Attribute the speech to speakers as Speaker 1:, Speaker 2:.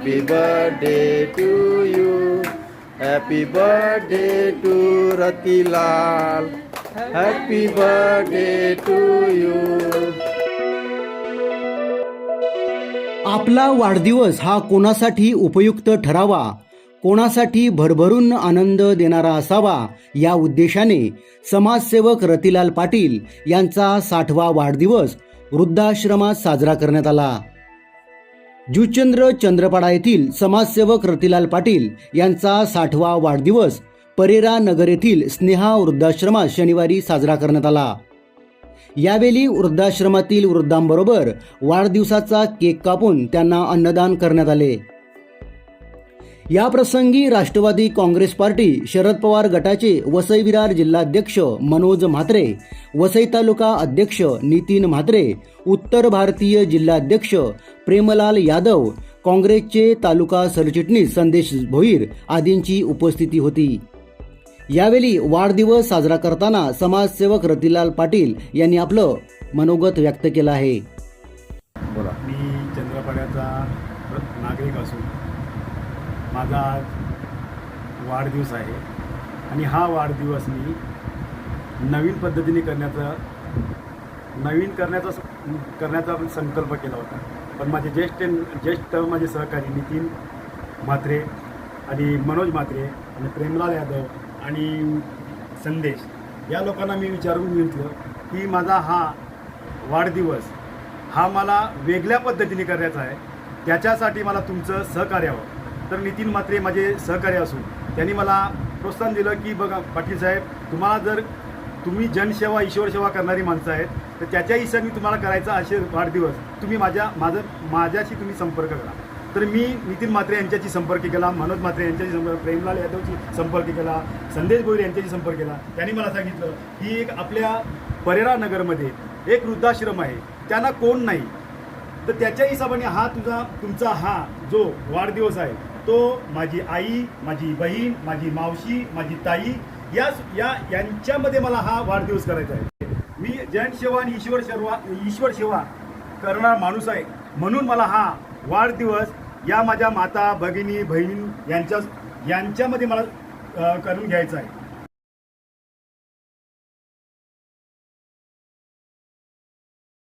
Speaker 1: Happy birthday to you happy birthday to Ratilal happy birthday to you
Speaker 2: आपला वाढदिवस हा कोणासाठी उपयुक्त ठरावा? कोणासाठी भरभरून आनंद देणारा असावा? या उद्देशाने समाजसेवक रतिलाल पाटील यांचा साठवा वाढदिवस वृद्धाश्रमात साजरा करण्यात आला. जुचंद्र चंद्रपाडा येथील समाजसेवक रतिलाल पाटील यांचा साठवा वाढदिवस परेरा नगर येथील स्नेहा वृद्धाश्रमात शनिवारी साजरा करण्यात आला. यावेळी वृद्धाश्रमातील वृद्धांबरोबर वाढदिवसाचा केक कापून त्यांना अन्नदान करण्यात आले. या प्रसंगी राष्ट्रवादी काँग्रेस पार्टी शरद पवार गटाचे वसई विरार जिल्हाध्यक्ष मनोज म्हात्रे वसई तालुका अध्यक्ष नितीन म्हात्रे उत्तर भारतीय जिल्हाध्यक्ष प्रेमलाल यादव काँग्रेसचे तालुका सरचिटणीस संदेश भोईर आदींची उपस्थिती होती. यावेळी वाढदिवस साजरा करताना समाजसेवक रतिलाल पाटील यांनी आपलं मनोगत व्यक्त केलं आहे.
Speaker 1: बोला.
Speaker 3: मी चंद्रपाड्याचा नागरिक असून माझा आज वाढदिवस आहे. आणि हा वाढदिवस मी नवीन पद्धतीने करण्याचा नवीन करण्याचा स- करण्याचा संकल्प केला होता. पण माझे ज्येष्ठ ज्येष्ठ माझे सहकारी नितीन म्हात्रे आणि मनोज म्हात्रे आणि प्रेमलाल यादव आणि संदेश या लोकांना मी विचारून घेतलं की माझा हा वाढदिवस हा मला वेगळ्या पद्धतीने करायचा आहे. त्याच्यासाठी मला तुमचं सहकार्य हवं. तर नितीन म्हात्रे माझे सहकार्य असून त्यांनी मला प्रोत्साहन दिलं की बघा पाटील साहेब तुम्हाला जर तुम्ही जनसेवा ईश्वर सेवा करणारी माणसं आहेत तर त्याच्या मी तुम्हाला करायचा असे वाढदिवस तुम्ही माझ्या माझं माझ्याशी तुम्ही संपर्क करा. तर मी नितीन म्हात्रे यांच्याशी संपर्क केला मनोज म्हात्रे यांच्याशी संपर्क प्रेमलाल यादवशी संपर्क केला संदेश भोईर यांच्याशी संपर्क केला. त्यांनी मला सांगितलं की एक आपल्या परेरा नगरमध्ये एक वृद्धाश्रम आहे त्यांना कोण नाही? तर त्याच्या हिशोबाने हा तुझा तुमचा हा जो वाढदिवस आहे तो माझी आई माझी बहीण माझी मावशी माझी ताई या या यांच्यामध्ये मला हा वाढदिवस करायचा आहे. मी जनसेवा आणि ईश्वर सेवा ईश्वर सेवा करणारा माणूस आहे. म्हणून मला हा वाढदिवस या माझ्या माता भगिनी बहीण यांच्या यांच्यामध्ये मला करून घ्यायचा आहे.